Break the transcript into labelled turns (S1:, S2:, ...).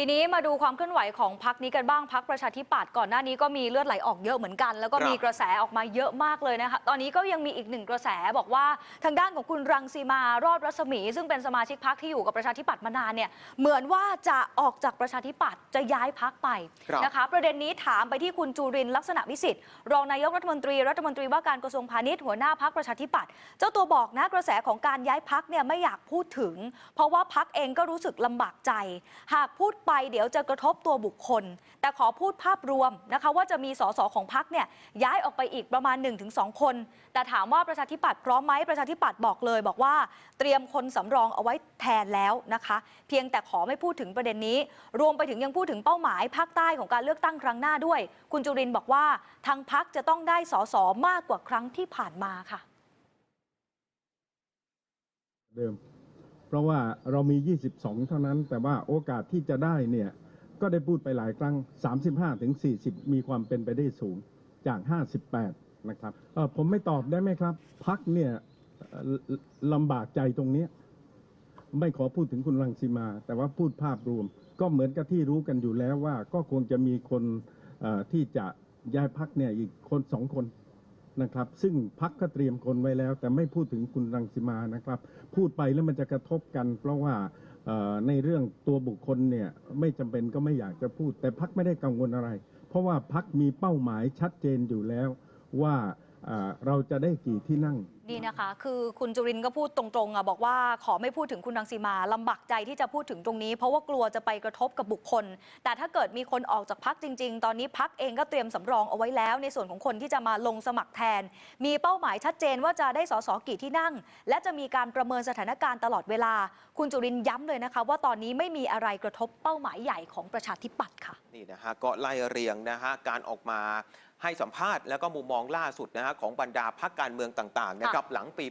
S1: ทีนี้มาดูความเคลื่อนไหวของพักนี้กันบ้างพักประชาธิปัตย์ก่อนหน้านี้ก็มีเลือดไหลออกเยอะเหมือนกัน แล้วก็
S2: ครับ
S1: มีกระแสออกมาเยอะมากเลยนะคะตอนนี้ก็ยังมีอีกหนึ่งกระแสบอกว่าทางด้านของคุณรังสีมารอดรัศมี ซึ่งเป็นสมาชิกพักที่อยู่กับประชาธิปัตย์มานานเนี่ยเหมือนว่าจะออกจากประชาธิปัตย์จะย้ายพักไป
S2: ครับ
S1: นะคะประเด็นนี้ถามไปที่คุณจูรินทร์ลักษณะวิสิทธิ์รองนายกรัฐมนตรีรัฐมนตรีว่าการกระทรวงพาณิชย์หัวหน้าพักประชาธิปัตย์เจ้าตัวบอกนะกระแสของการย้ายพักเนี่ยไม่อยากพูดถึง เพราะว่าพักเองก็รู้สึกลำบากใจ หากพูดไปเดี๋ยวจะกระทบตัวบุคคล แต่ขอพูดภาพรวมนะคะว่าจะมีสสของพักเนี่ยย้ายออกไปอีกประมาณ 1-2 คน แต่ถามว่าประชาธิปัตย์พร้อมไหมประชาธิปัตย์บอกเลย บอกว่าเตรียมคนสำรองเอาไว้แทนแล้วนะคะ เพียงแต่ขอไม่พูดถึงประเด็นนี้ รวมไปถึงยังพูดถึงเป้าหมายภาคใต้ของการเลือกตั้งครั้งหน้าด้วย คุณจุรินบอกว่าทางพักจะต้องได้สสมากกว่าครั้งที่ผ่านมาค่ะ
S3: เดิม เพราะว่าเรามี 22 เท่านั้น แต่ว่าโอกาสที่จะได้เนี่ยก็ได้พูดไปหลายครั้ง 35ถึง40 มีความเป็นไปได้สูงจาก 58 นะครับเออผมไม่ตอบได้ไหมครับ พักเนี่ยลำบากใจตรงนี้ ไม่ขอพูดถึงคุณรังสีมา แต่ว่าพูดภาพรวม ก็เหมือนกับที่รู้กันอยู่แล้วว่า ก็คงจะมีคนที่จะย้ายพักเนี่ยอีกคนสองคน นะครับ ซึ่งพักก็เตรียมคนไว้แล้ว แต่ไม่พูดถึงคุณรังสิมานะครับ พูดไปแล้วมันจะกระทบกัน เพราะว่าในเรื่องตัวบุคคลเนี่ยไม่จำเป็นก็ไม่อยากจะพูด แต่พักไม่ได้กังวลอะไร เพราะว่าพักมีเป้าหมายชัดเจนอยู่แล้วว่า อ่อเราจะได้กี่ที่นั่ง
S1: นี่นะคะ คือคุณจุรินทร์ก็พูดตรงๆอะบอกว่าขอไม่พูดถึงคุณรังสีมาลำบากใจที่จะพูดถึงตรงนี้ เพราะว่ากลัวจะไปกระทบกับบุคคล แต่ถ้าเกิดมีคนออกจากพักจริง ๆ ตอนนี้พักเองก็เตรียมสำรองเอาไว้แล้ว ในส่วนของคนที่จะมาลงสมัครแทน มีเป้าหมายชัดเจนว่าจะได้สสกี่ที่นั่ง และจะมีการประเมินสถานการณ์ตลอดเวลา คุณจุรินทร์ย้ำเลยนะคะ ว่าตอนนี้ไม่มีอะไรกระทบเป้าหมายใหญ่ของประชาธิปัตย์ค่ะ
S2: นี่นะฮะก็ไล่เรียงนะฮะการออกมา ให้สัมภาษณ์แล้วก็มุมมองล่าสุดนะฮะของบรรดาพักการเมืองต่างๆนะครับหลังปี